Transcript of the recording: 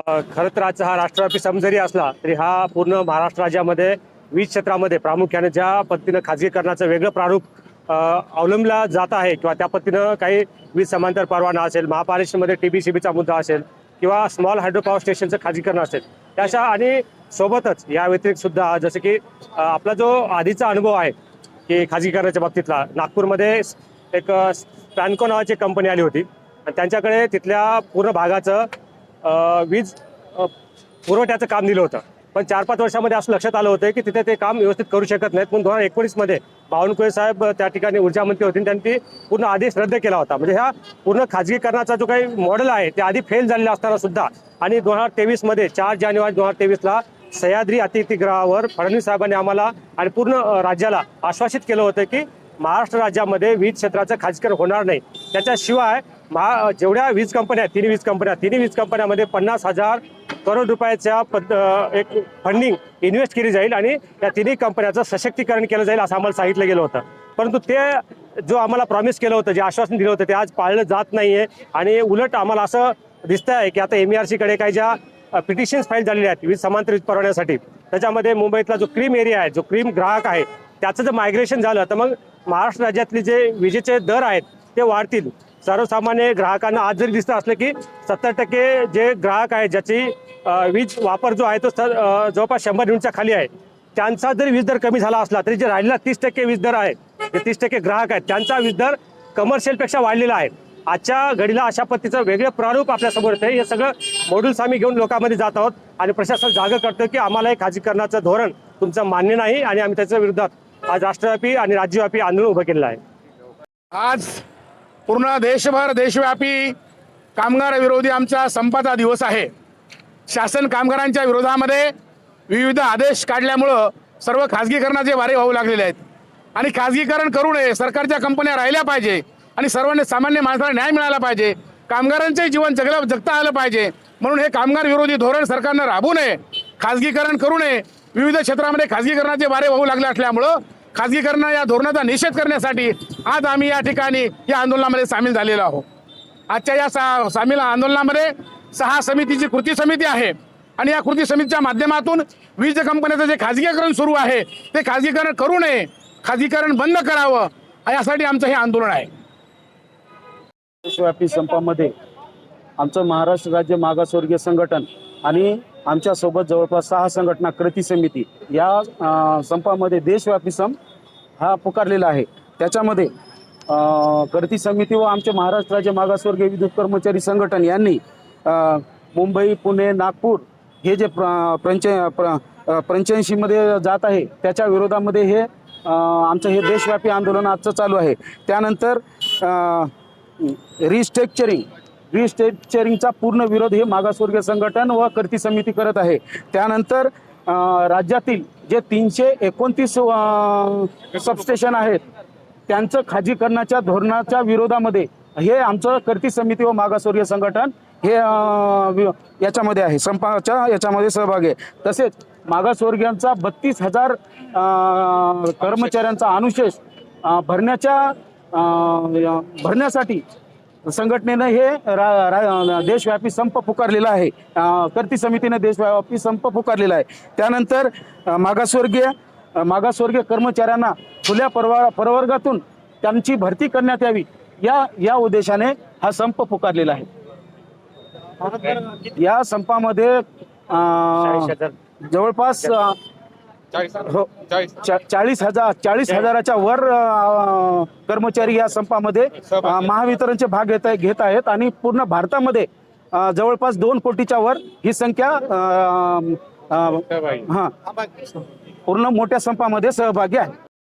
खरं तर आजचा हा राष्ट्रव्यापी सम जरी असला तरी हा पूर्ण महाराष्ट्र राज्यामध्ये वीज क्षेत्रामध्ये प्रामुख्याने ज्या पद्धतीनं खाजगीकरणाचं वेगळं प्रारूप अवलंबला जात आहे किंवा त्या पद्धतीनं काही वीज समांतर परवाना असेल महापालिकेमध्ये टी बी सी बीचा मुद्दा असेल किंवा स्मॉल हायड्रो पॉवर स्टेशनचं खाजगीकरण असेल त्याशा आणि सोबतच या व्यतिरिक्त सुद्धा जसं की आपला जो आधीचा अनुभव आहे की खाजगीकरणाच्या बाबतीतला नागपूरमध्ये एक स्पॅन्को नावाची कंपनी आली होती आणि त्यांच्याकडे तिथल्या पूर्ण भागाचं वीज पुरवठ्याचं काम दिलं होतं. पण चार पाच वर्षामध्ये असं लक्षात आलं होतं की तिथे ते काम व्यवस्थित करू शकत नाहीत. पण दोन हजार एकोणीसमध्ये बावनकुळे साहेब त्या ठिकाणी ऊर्जा मंत्री होते आणि त्यांनी ती पूर्ण आदेश रद्द केला होता. म्हणजे ह्या पूर्ण खाजगीकरणाचा जो काही मॉडेल आहे ते आधी फेल झालेला असताना सुद्धा आणि दोन हजार तेवीसमध्ये चार जानेवारी दोन हजार तेवीसला सह्याद्री अतिथीगृहावर फडणवीस साहेबांनी आम्हाला आणि पूर्ण राज्याला आश्वासित केलं होतं की महाराष्ट्र राज्यामध्ये वीज क्षेत्राचं खाजगीकरण होणार नाही. त्याच्याशिवाय महा जेवढ्या वीज कंपन्या तिन्ही वीज कंपन्या तिन्ही वीज कंपन्यामध्ये पन्नास हजार करोड रुपयाच्या पद एक फंडिंग इन्व्हेस्ट केली जाईल आणि या तिन्ही कंपन्याचं सशक्तीकरण केलं जाईल असं आम्हाला सांगितलं गेलं होतं. परंतु ते जो आम्हाला प्रॉमिस केलं होतं जे आश्वासन दिलं होतं ते आज पाळलं जात नाही आहे आणि उलट आम्हाला असं दिसतं आहे की आता एमकडे काही ज्या पिटिशन्स फाईल झालेल्या आहेत वीज समांतर वीज परवान्यासाठी त्याच्यामध्ये मुंबईतला जो क्रीम एरिया आहे जो क्रीम ग्राहक आहे त्याचं जर मायग्रेशन झालं तर मग महाराष्ट्र राज्यातले जे विजेचे दर आहेत ते वाढतील. सर्वसामान्य ग्राहकांना आज जरी दिसत असलं की सत्तर टक्के जे ग्राहक आहे ज्याची वीज वापर जो आहे तो जवळपास शंभर युनिटच्या खाली आहे. त्यांचा जरी वीज दर कमी झाला असला तरी जे राहिलेला तीस टक्के वीज दर आहे जे तीस टक्के ग्राहक आहेत त्यांचा वीज दर कमर्शियलपेक्षा वाढलेला आहे. आजच्या घडीला अशा पद्धतीचं वेगळं प्रारूप आपल्यासमोर येतं हे सगळं मॉड्यूल्स आम्ही घेऊन लोकांमध्ये जात आहोत आणि प्रशासन जागं करतो की आम्हाला हे खाजगीकरणाचं धोरण तुमचं मान्य नाही आणि आम्ही त्याच्या विरोधात आज राष्ट्रव्यापी आणि राज्यव्यापी आंदोलन उभं केलेलं आहे. आज पूर्ण देशभर देशव्यापी कामगार विरोधी आमचा संपाचा दिवस आहे. शासन कामगारांच्या विरोधामध्ये विविध आदेश काढल्यामुळं सर्व खाजगीकरणाचे वारे वाहू लागलेले आहेत. आणि खाजगीकरण करू नये सरकारच्या कंपन्या राहिल्या पाहिजे आणि सर्वांनी सामान्य माणसाला न्याय मिळाला पाहिजे. कामगारांचे जीवन जगल्या जगता आलं पाहिजे. म्हणून हे कामगार विरोधी धोरण सरकारनं राबू नये खाजगीकरण करू नये. विविध क्षेत्रामध्ये खाजगीकरणाचे वारे वाहू लागले असल्यामुळं खाजगीकरण या धोरणाचा निषेध करण्यासाठी आज आम्ही या ठिकाणी या आंदोलनामध्ये सामील झालेलो आहोत. आजच्या या सा सामील आंदोलनामध्ये सहा समितीची कृती समिती आहे आणि या कृती समितीच्या माध्यमातून वीज कंपन्याचं जे खाजगीकरण सुरू आहे ते खाजगीकरण करू नये खाजगीकरण बंद करावं यासाठी आमचं हे आंदोलन आहे. देशव्यापी संपामध्ये आमचं महाराष्ट्र राज्य मागासवर्गीय संघटन आणि आमच्यासोबत जवळपास सहा संघटना कृती समिती या संपामध्ये देशव्यापी संप हा पुकारलेला आहे. त्याच्यामध्ये कृती समिती व आमचे महाराष्ट्र राज्य मागासवर्गीय विद्युत कर्मचारी संघटन यांनी मुंबई पुणे नागपूर हे जे प्रंच प्र पंच्याऐंशीमध्ये जात आहे त्याच्या विरोधामध्ये हे आमचं हे देशव्यापी आंदोलन आजचं चालू आहे. त्यानंतर रिस्ट्रक्चरिंग री रिस्ट्रक्चरिंगचा पूर्ण विरोध हे मागासवर्गीय संघटन व कर्ती समिती करत आहे. त्यानंतर राज्यातील जे तीनशे एकोणतीस सबस्टेशन आहेत त्यांचं खाजीकरणाच्या धोरणाच्या विरोधामध्ये हे आमचं कर्ती समिती व मागासवर्गीय संघटन हे वि- याच्यामध्ये आहे संपाच्या याच्यामध्ये सहभाग आहे. तसेच मागासवर्गीयांचा बत्तीस हजार कर्मचाऱ्यांचा अनुशेष भरण्याच्या भरण्यासाठी संघटनेनं हे रा, रा, देशव्यापी संप पुकारलेला आहे. कृती समितीने देशव्यापी संप पुकारलेला आहे. त्यानंतर मागासवर्गीय मागासवर्गीय कर्मचाऱ्यांना खुल्या परवा प्रवर्गातून त्यांची भरती करण्यात यावी. या या उद्देशाने हा संप पुकारलेला आहे. या संपामध्ये जवळपास हो. चाळीस. हजार चाळीस हजाराच्या वर कर्मचारी या संपामध्ये महावितरणचे भाग घेत घेत आहेत आणि पूर्ण भारतामध्ये जवळपास दोन कोटीच्या वर ही संख्या हा पूर्ण मोठ्या संपामध्ये सहभागी आहे.